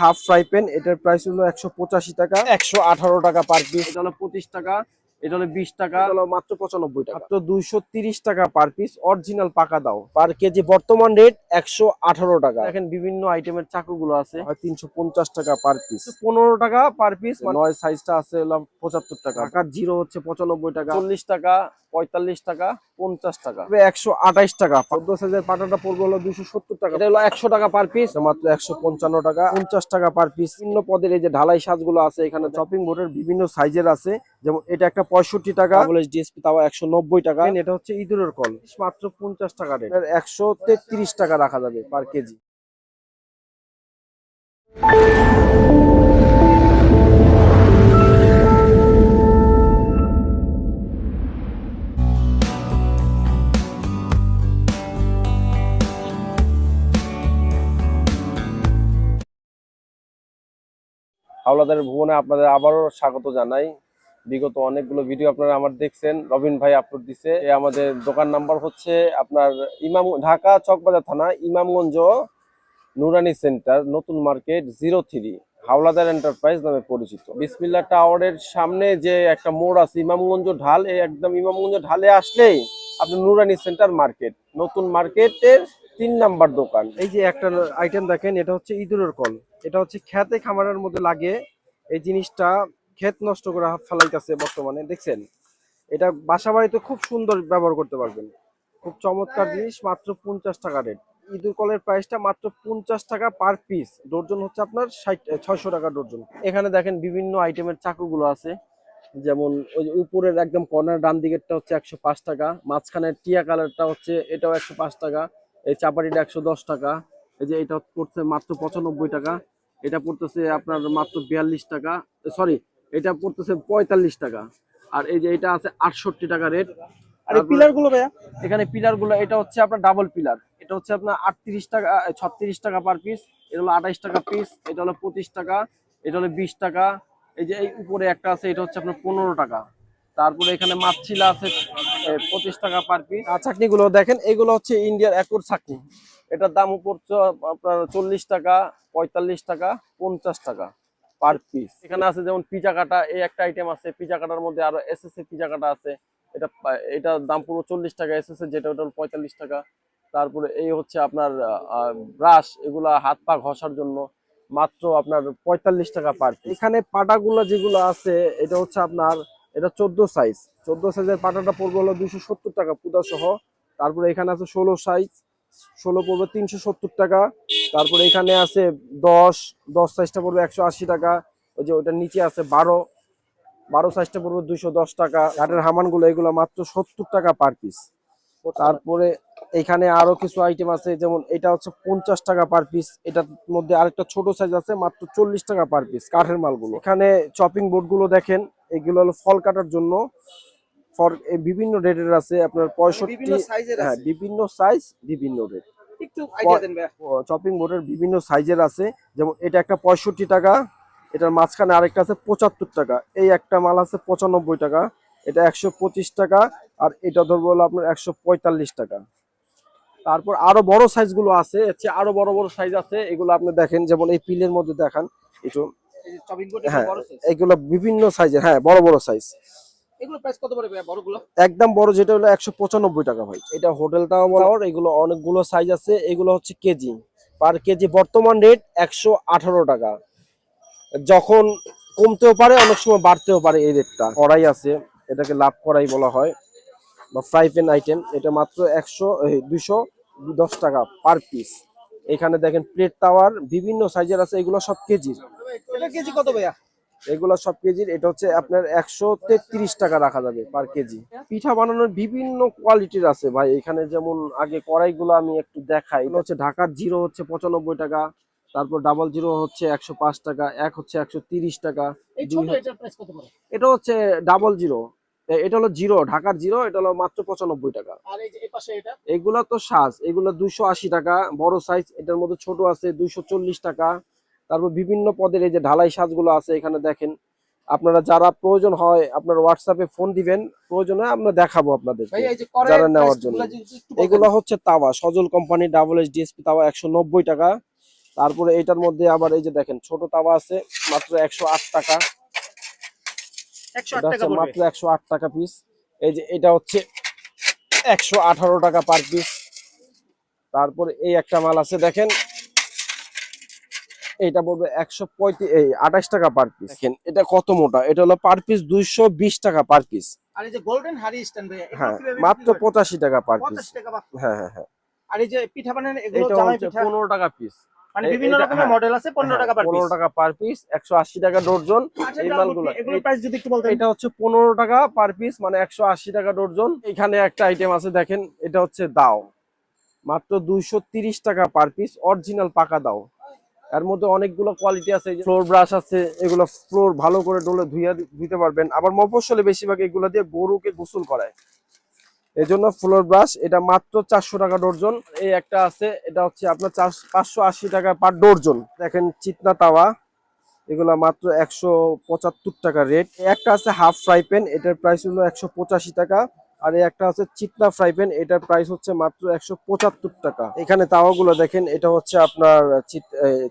Half fry pan এটার price হলো একশো পঁচাশি টাকা। একশো আঠারো টাকা পার পিস এটা হলো পঁচিশ টাকা। এটা হলো বিশ টাকা। এটা হলো মাত্র পঁচানব্বই টাকা। মাত্র দুইশো তিরিশ টাকা পার পিস অরিজিনাল পাকা দাও। পার কেজি বর্তমান রেট একশো আঠারো টাকা। দেখেন বিভিন্ন আইটেমের চাকুগুলো আছে। তিনশো পঞ্চাশ টাকা পার পিস পনেরো টাকা পার পিস নয় সাইজটা আছে হলো পঁচাত্তর টাকা। টাকার জিরো হচ্ছে পঁচানব্বই টাকা। চল্লিশ টাকা পঁয়তাল্লিশ টাকা পঞ্চাশ টাকা। একশো আঠাইশ টাকা। চোদ্দ সাইজের পাটাটা পড়বে হলো দুশো সত্তর টাকা। এটা হলো একশো টাকা পার পিস মাত্র একশো পঞ্চান্ন টাকা। পঞ্চাশ টাকা পার পিস বিভিন্ন পদের এই যে ঢালাই সাজগুলো আছে এখানে চপিং বোর্ডের বিভিন্ন সাইজের আছে। যেমন এটা একটা পঁয়ষট্টি টাকা ডিএসপি তাও একশো নব্বই টাকা। এটা হচ্ছে ইঁদুরের কল। মাত্র পঞ্চাশ টাকা রেট একশো তেত্রিশ টাকা রাখা যাবে পার কেজি। হাওলাদার ভুবনে আপনাদের আবারও স্বাগত জানাই। বিগত অনেকগুলো ভিডিও আপনারা আমার দেখছেন। রবিন ভাই আপলোড দিছে। আমাদের দোকান নাম্বার হচ্ছে আপনার ইমাম ঢাকা চকবাজার থানা, ইমামগঞ্জ, নুরানি সেন্টার নতুন market zero three Howladar enterprise নামে পরিচিত। বিসমিল্লা টাওয়ারের সামনে যে একটা মোড় আছে, ইমামগঞ্জ ঢাল একদম ইমামগঞ্জ ঢালে আসলেই আপনি নুরানি সেন্টার মার্কেট নতুন মার্কেটের তিন নাম্বার দোকান। এই যে একটা আইটেম দেখেন, এটা হচ্ছে ইঁদুরের কল। এটা হচ্ছে খেতে খামারের মধ্যে লাগে। এই জিনিসটা ক্ষেত নষ্ট করে ফেলাইতেছে বর্তমানে, দেখছেন? এটা বাসা বাড়িতে খুব সুন্দর ব্যবহার করতে পারবেন। খুব চমৎকার জিনিস, মাত্র পঞ্চাশ টাকা রেট ইঁদুর কলের প্রাইসটা মাত্র পঞ্চাশ টাকা পার পিস ডর্জন হচ্ছে আপনার ষাট ছয়শো টাকা ডর্জন এখানে দেখেন বিভিন্ন আইটেমের চাকুগুলো আছে। যেমন ওই উপরের একদম কর্নার ডান দিকেরটা হচ্ছে একশো পাঁচ টাকা, মাঝখানের টিয়া কালারটা হচ্ছে এটাও একশো পাঁচ টাকা, এই চাপাটিটা একশো দশ টাকা, এই যে এটা পড়ছে মাত্র পঁচানব্বই টাকা, এটা পড়তেছে আপনার মাত্র বিয়াল্লিশ টাকা সরি এটা পড়তেছে পঁয়তাল্লিশ টাকা। আর এই যে এটা আছে আটষট্টি টাকা রেট আর এই পিলারগুলো ভাইয়া? এখানে পিলারগুলো এটা হচ্ছে আপনার ডাবল পিলার এটা হচ্ছে আপনার আটত্রিশ টাকা ছত্রিশ টাকা পার পিস এটা হলো আঠাইশ টাকা পিস এটা হলো পঁচিশ টাকা এটা হলো বিশ টাকা। এই যে এই উপরে একটা আছে এটা হচ্ছে আপনার পনেরো টাকা। তারপরে এখানে মাছিলা আছে পঁচিশ টাকা পার পিস আর চাকনিগুলো দেখেন এগুলো হচ্ছে ইন্ডিয়ার একর চাকনি এটার দাম পড়ছে আপনার চল্লিশ টাকা পঁয়তাল্লিশ টাকা পঞ্চাশ টাকা। পার পিস এখানে আছে যেমন পিজা কাটা এই একটা আইটেম আছে পিজা কাটার মধ্যে আরও এস এস পিজা কাটা আছে। এটা এটার দাম পুরো চল্লিশ টাকা এস এস যেটা ওটা পঁয়তাল্লিশ টাকা। তারপরে এই হচ্ছে আপনার ব্রাশ এগুলা হাত পা ঘষার জন্য মাত্র আপনার পঁয়তাল্লিশ টাকা পার এখানে পাটাগুলো যেগুলো আছে এটা হচ্ছে আপনার এটা চোদ্দ সাইজ চোদ্দ সাইজের পাটাটা পড়বে হলো দুইশো সত্তর টাকা পুদা সহ তারপরে এখানে আছে ষোলো সাইজ ষোলো পড়বে তিনশো সত্তর টাকা। তারপরে এখানে আছে দশ দশ সাইজটা পড়বে একশো আশি টাকা। ওই যে ওটার নিচে আছে বারো বারো সাইজটা পড়বে দুইশো দশ টাকা। ঘাটের হামানগুলো এগুলো মাত্র সত্তর টাকা পার পিস তারপরে এখানে আরও কিছু আইটেম আছে যেমন এটা হচ্ছে পঞ্চাশ টাকা পার পিস এটার মধ্যে আরেকটা ছোট সাইজ আছে মাত্র চল্লিশ টাকা পার পিস কাঠের মালগুলো। এখানে চপিং বোর্ডগুলো দেখেন এগুলো হলো ফল কাটার জন্য। ফর বিভিন্ন রেটের আছে আপনার পঁয়ষট্টি বিভিন্ন হ্যাঁ বিভিন্ন সাইজ বিভিন্ন রেট চপিং বোর্ডের বিভিন্ন সাইজের আছে যেমন এটা একটা পঁয়ষট্টি টাকা এটার মাঝখানে আরেকটা আছে পঁচাত্তর টাকা এই একটা মাল আছে পঁচানব্বই টাকা এটা একশো পঁচিশ টাকা আর এটা ধরবো হলো আপনার একশো পঁয়তাল্লিশ টাকা। তারপর আরও বড় সাইজগুলো আছে চেয়ে আরও বড় বড় সাইজ আছে এগুলো আপনি দেখেন যেমন এই পিলের মধ্যে দেখান একটু হ্যাঁ এগুলো বিভিন্ন সাইজের হ্যাঁ বড় বড় সাইজ এগুলো প্রাইস কত পড়ে ভাইয়া বড়গুলো? একদম বড় যেটা হলো একশো পঁচানব্বই টাকা ভাই। এটা হোটেল টাওয়ার এগুলো অনেকগুলো সাইজ আছে। এগুলো হচ্ছে কেজি। পার কেজি বর্তমান রেট একশো আঠারো টাকা। যখন কমতেও পারে অনেক সময় বাড়তেও পারে এই রেটটা কড়াই আছে এটাকে লাভ কড়াই বলা হয়। বা ফ্রাই প্যান আইটেম এটা মাত্র একশো দুশো দশ টাকা পার পিস এখানে দেখেন প্লেট টাওয়ার বিভিন্ন সাইজের আছে এগুলো সব কেজির। কেজি কত ভাইয়া? এগুলো সব কেজির এটা হচ্ছে আপনার একশো তেত্রিশ টাকা রাখা যাবে পার কেজি। পিঠা বানানোর বিভিন্ন কোয়ালিটির আছে ভাই। এখানে যেমন আগে কড়াইগুলো আমি একটু দেখাই। এগুলো হচ্ছে ঢাকার জিরো হচ্ছে পঁচানব্বই টাকা তারপর ডাবল জিরো হচ্ছে একশো পাঁচ টাকা এক হচ্ছে একশো তিরিশ টাকা এটা হচ্ছে ডাবল জিরো এটা হলো জিরো ঢাকার জিরো এটা হলো মাত্র পঁচানব্বই টাকা। এটা? এগুলো তো সাজ এগুলো দুশো আশি টাকা বড় সাইজ এটার মধ্যে ছোট আছে দুশো চল্লিশ টাকা। তারপর বিভিন্ন পদের এই যে ঢালাই সাজগুলো আছে এখানে দেখেন। আপনারা যারা প্রয়োজন হয় আপনার হোয়াটসঅ্যাপে ফোন দিবেন প্রয়োজন হয় আমরা দেখাবো আপনাদের যারা নেওয়ার জন্য। এগুলো হচ্ছে tawa Sajal company double H DSP tawa একশো নব্বই টাকা। তারপরে এটার মধ্যে আবার এই যে দেখেন ছোট তাওয়া আছে মাত্র একশো আট টাকা। মাত্র একশো আট টাকা পিস এই যে এটা হচ্ছে একশো আঠারো টাকা পার পিস তারপরে এই একটা মাল আছে দেখেন এইটা বলবে একশো পঁয়ত্রিশ এই আঠাশ টাকা পার পিস দেখেন এটা কত মোটা? এটা হলো পার পিস দুইশো বিশ টাকা পার পিস আর এই যে গোল্ডেন হারি স্ট্যান্ড ভাইয়া হ্যাঁ মাত্র পঁচাশি টাকা পার পিস 85 টাকা বা- হ্যাঁ হ্যাঁ হ্যাঁ। আর এই যে পিঠা বানান এগুলো জামাই পিঠা? পনেরো টাকা পিস মানে বিভিন্ন রকমের হ্যাঁ। মডেল আছে পনেরো টাকা পার টাকা পার পিস টাকা ডর্জন আচ্ছা, এই মালগুলো কি? এগুলোর প্রাইস যদি একটু বলতেন। এটা হচ্ছে পনেরো টাকা পার পিস মানে একশো আশি টাকা ডর্জন এখানে একটা আইটেম আছে দেখেন এটা হচ্ছে দাও। মাত্র দুইশো তিরিশ টাকা পার পিস অরিজিনাল পাকা দাও। এর মধ্যে অনেকগুলো কোয়ালিটি আছে ফ্লোর ব্রাশ আছে, এগুলো ফ্লোর ভালো করে ডলে ধুইয়া ধুইতে পারবেন। আবার মফসলে বেশিরভাগ এগুলো দিয়ে গরুকে গোসল করায়। এই জন্য ফ্লোর ব্রাশ এটা মাত্র চারশো টাকা ডর্জন। এই একটা আছে, এটা হচ্ছে আপনার চার পাঁচশো আশি টাকা পার ডর্জন। দেখেন চিতনা তাওয়া, এগুলা মাত্র একশো পঁচাত্তর টাকা রেট একটা আছে হাফ ফ্রাই প্যান এটার প্রাইস হলো একশো পঁচাশি টাকা। আর একটা আছে চিতনা ফ্রাই প্যান, এটার প্রাইস হচ্ছে মাত্র একশো পঁচাত্তর টাকা। এখানে তাওয়াগুলো দেখেন, এটা হচ্ছে আপনার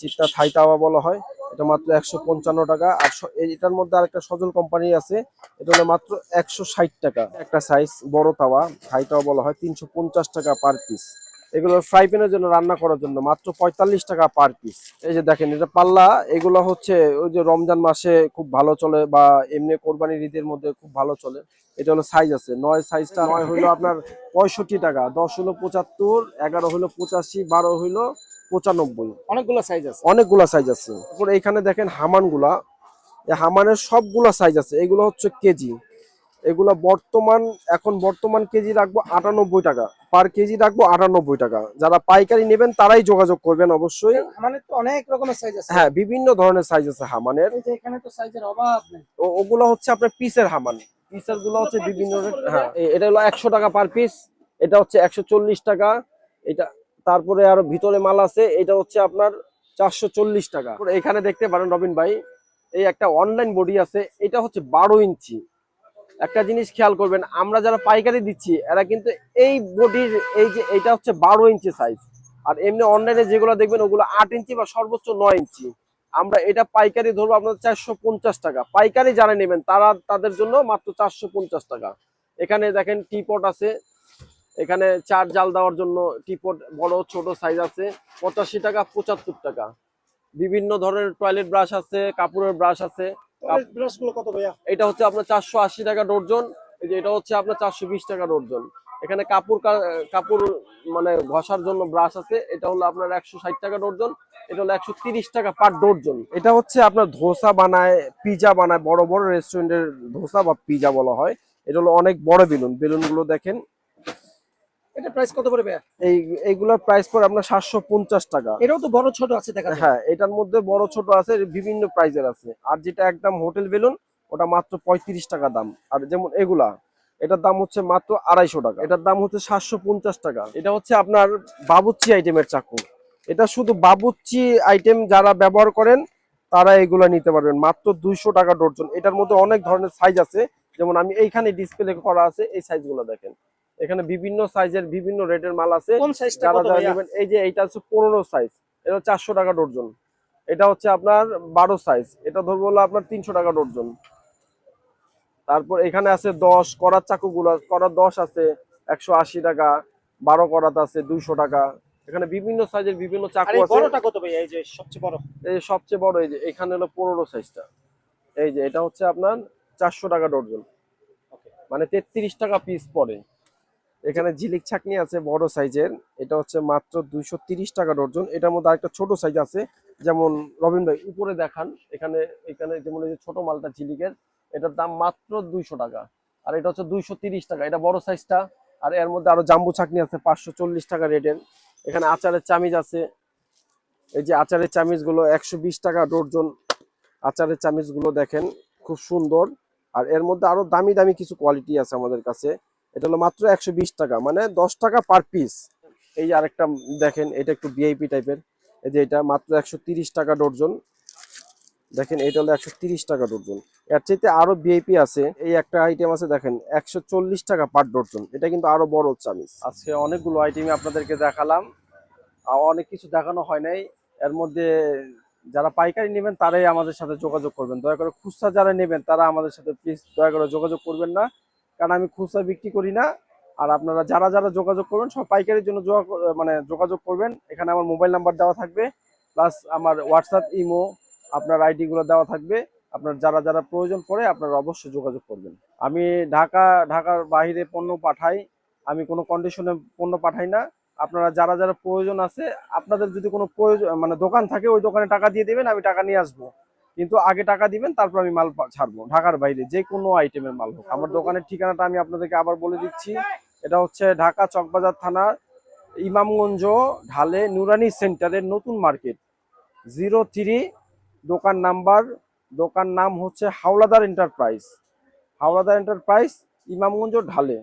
চিতলা থাই তাওয়া বলা হয়, এটা মাত্র একশো পঞ্চান্ন টাকা। আর এটার মধ্যে আর একটা সজল কোম্পানি আছে, এটা হলো মাত্র একশো ষাট টাকা। একটা সাইজ বড় তাওয়া, থাই তাওয়া বলা হয়, তিনশো পঞ্চাশ টাকা পার পিস এগুলো ফ্রাই প্যানের জন্য রান্না করার জন্য মাত্র পঁয়তাল্লিশ টাকা পার পিস এই যে দেখেন এটা পাল্লা এগুলো হচ্ছে ওই যে রমজান মাসে খুব ভালো চলে বা এমনি কোরবানির ঈদের মধ্যে খুব ভালো চলে। এটা হলো সাইজ আছে নয় সাইজটা নয় হইল আপনার পঁয়ষট্টি টাকা দশ হলো পঁচাত্তর এগারো হইল পঁচাশি বারো হইল পঁচানব্বই। অনেকগুলো সাইজ আছে। অনেকগুলা সাইজ আছে। এখানে দেখেন হামানগুলা হামানের সবগুলা সাইজ আছে এগুলো হচ্ছে কেজি। এগুলা বর্তমান এখন বর্তমান কেজি রাখব আটানব্বই টাকা। পার কেজি রাখব আটানব্বই টাকা। যারা পাইকারি নেবেন তারাই যোগাযোগ করবেন অবশ্যই। মানে তো অনেক রকমের সাইজ আছে। হ্যাঁ বিভিন্ন ধরনের সাইজ আছে হামানের। এই এখানে তো সাইজের অভাব নেই। ওগুলো হচ্ছে আপনার পিসের হামান। পিসেরগুলো হচ্ছে বিভিন্ন হ্যাঁ এটা হলো একশো টাকা পার পিস এটা হচ্ছে একশো চল্লিশ টাকা। এটা তারপরে আরও ভিতরে মাল আছে। এটা হচ্ছে আপনার চারশো চল্লিশ টাকা। এখানে দেখতে পারেন রবিন ভাই এই একটা অনলাইন বডি আছে। এটা হচ্ছে বারো ইঞ্চি। একটা জিনিস খেয়াল করবেন, আমরা যারা পাইকারি দিচ্ছি, এরা কিন্তু এই বডির, এই যে এটা হচ্ছে বারো ইঞ্চি সাইজ আর এমনি অনলাইনে যেগুলো দেখবেন, ওগুলো আট ইঞ্চি বা সর্বোচ্চ নয় ইঞ্চি। আমরা এটা পাইকারি ধরবো আপনার চারশো পঞ্চাশ টাকা। পাইকারি যারা নেবেন, তারা তাদের জন্য মাত্র চারশো পঞ্চাশ টাকা। এখানে দেখেন টিপট আছে। এখানে চার জাল দেওয়ার জন্য টিপট বড়, ছোট সাইজ আছে। পঁচাশি টাকা, পঁচাত্তর টাকা। বিভিন্ন ধরনের টয়লেট ব্রাশ আছে, কাপড়ের ব্রাশ আছে। ব্রাশ কত ভাইয়া? এটা হচ্ছে আপনার চারশো আশি টাকা ডর্জন। এই যে এটা হচ্ছে আপনার চারশো বিশ টাকা ডর্জন। এখানে কাপড় কাপড় মানে ঘষার জন্য ব্রাশ আছে। এটা হলো আপনার একশো ষাট টাকা ডর্জন। এটা হলো একশো তিরিশ টাকা পার ডর্জন। এটা হচ্ছে আপনার ধোসা বানায় পিজা বানায় বড় বড় রেস্টুরেন্টের ধোসা বা পিজা বলা হয়। এটা হলো অনেক বড় বেলুন। বেলুনগুলো দেখেন এটা প্রাইস কত করে এই এইগুলোর প্রাইস পড়ে আপনার সাতশো পঞ্চাশ টাকা। এটাও তো বড় ছোট আছে দেখা হ্যাঁ এটার মধ্যে বড় ছোট আছে বিভিন্ন প্রাইজের আছে। আর যেটা একদম হোটেল বেলুন ওটা মাত্র পঁয়ত্রিশ টাকা দাম। আর যেমন এগুলা এটার দাম হচ্ছে মাত্র আড়াইশো টাকা। এটার দাম হচ্ছে সাতশো পঞ্চাশ টাকা। এটা হচ্ছে আপনার বাবুচ্চি আইটেমের চাকু। এটা শুধু বাবুচি আইটেম যারা ব্যবহার করেন তারা এগুলা নিতে পারবেন। মাত্র দুইশো টাকা ডর্জন এটার মধ্যে অনেক ধরনের সাইজ আছে। যেমন আমি এইখানে ডিসপ্লে করা আছে এই সাইজগুলো দেখেন। এখানে বিভিন্ন সাইজের বিভিন্ন রেটের মাল আছে। যারা যারা নেবেন এই যে এইটা হচ্ছে পনেরো সাইজ এটা চারশো টাকা ডর্জন। এটা হচ্ছে আপনার বারো সাইজ এটা ধরবো হলো আপনার তিনশো টাকা ডর্জন। তারপর এখানে আছে দশ করার চাকুগুলো করার দশ আছে একশো আশি টাকা বারো করাত আছে দুইশো টাকা। এখানে বিভিন্ন সাইজের বিভিন্ন চাকু আছে। বড়টা কত ভাইয়া? এই যে সবচেয়ে বড়। এই যে সবচেয়ে বড় এই যে এখানে হলো পনেরো সাইজটা। এই যে এটা হচ্ছে আপনার চারশো টাকা ডর্জন। মানে তেত্রিশ টাকা পিস পড়ে। এখানে ঝিলিক ছাকনি আছে বড় সাইজের। এটা হচ্ছে মাত্র দুইশো টাকা ডর্জন এটার মধ্যে আরেকটা ছোট সাইজ আছে। যেমন রবিন ভাই, উপরে দেখান। এখানে এখানে যেমন এই যে ছোট মালটা ঝিলিকের, এটার দাম মাত্র দুইশো টাকা। আর এটা হচ্ছে দুইশো টাকা। এটা বড় সাইজটা। আর এর মধ্যে আরও জাম্বু ছাকনি আছে, পাঁচশো চল্লিশ টাকা রেটের। এখানে আচারের চামিজ আছে। এই যে আচারের চামিজগুলো একশো বিশ টাকা ডর্জন আচারের চামিজগুলো দেখেন, খুব সুন্দর। আর এর মধ্যে আরও দামি দামি কিছু কোয়ালিটি আছে আমাদের কাছে। এটা হলো মাত্র একশো বিশ টাকা মানে দশ টাকা পার পিস এই যে আরেকটা দেখেন, এটা একটু ভিআইপি টাইপের এই যে এটা মাত্র একশো টাকা ডর্জন। দেখেন, এটা হলো একশো টাকা ডর্জন। এর চাইতে আরও ভিআইপি আছে। এই একটা আইটেম আছে, দেখেন, একশো চল্লিশ টাকা পার ডর্জন। এটা কিন্তু আরও বড় চামিজ। আজকে অনেকগুলো আইটেম আপনাদেরকে দেখালাম। অনেক কিছু দেখানো হয় নাই। এর মধ্যে যারা পাইকারি নেবেন, তারাই আমাদের সাথে যোগাযোগ করবেন। দয়া করে খুচরা যারা নেবেন, তারা আমাদের সাথে প্লিজ দয়া করে যোগাযোগ করবেন না। কারণ আমি খুচরা বিক্রি করি না। আর আপনারা যারা যারা যোগাযোগ করবেন, সব পাইকারির জন্য মানে যোগাযোগ করবেন। এখানে আমার মোবাইল নাম্বার দেওয়া থাকবে প্লাস আমার হোয়াটসঅ্যাপ ইমো আপনার আইডি গুলো দেওয়া থাকবে। আপনার যারা যারা প্রয়োজন পড়ে, আপনারা অবশ্যই যোগাযোগ করবেন। আমি ঢাকা, ঢাকার বাইরে পণ্য পাঠাই, আমি কোনো কন্ডিশনে পণ্য পাঠাই না। আপনারা যারা যারা প্রয়োজন আছে, আপনাদের যদি কোনো প্রয়োজন মানে দোকান থাকে, ওই দোকানে টাকা দিয়ে দেবেন, আমি টাকা নিয়ে আসব। কিন্তু আগে টাকা দিবেন, তারপর আমি মাল ছাড়বো। ঢাকার বাইরে, যে কোনো আইটেমের মাল হোক। আমার দোকানের ঠিকানাটা আমি আপনাদেরকে আবার বলে দিচ্ছি। এটা হচ্ছে ঢাকা চকবাজার থানার ইমামগঞ্জ ঢালে নুরানি সেন্টারের নতুন মার্কেট। জিরো থ্রি, দোকান নাম্বার, দোকান নাম হচ্ছে হাওলাদার এন্টারপ্রাইজ। হাওলাদার এন্টারপ্রাইজ, ইমামগঞ্জ ঢালে।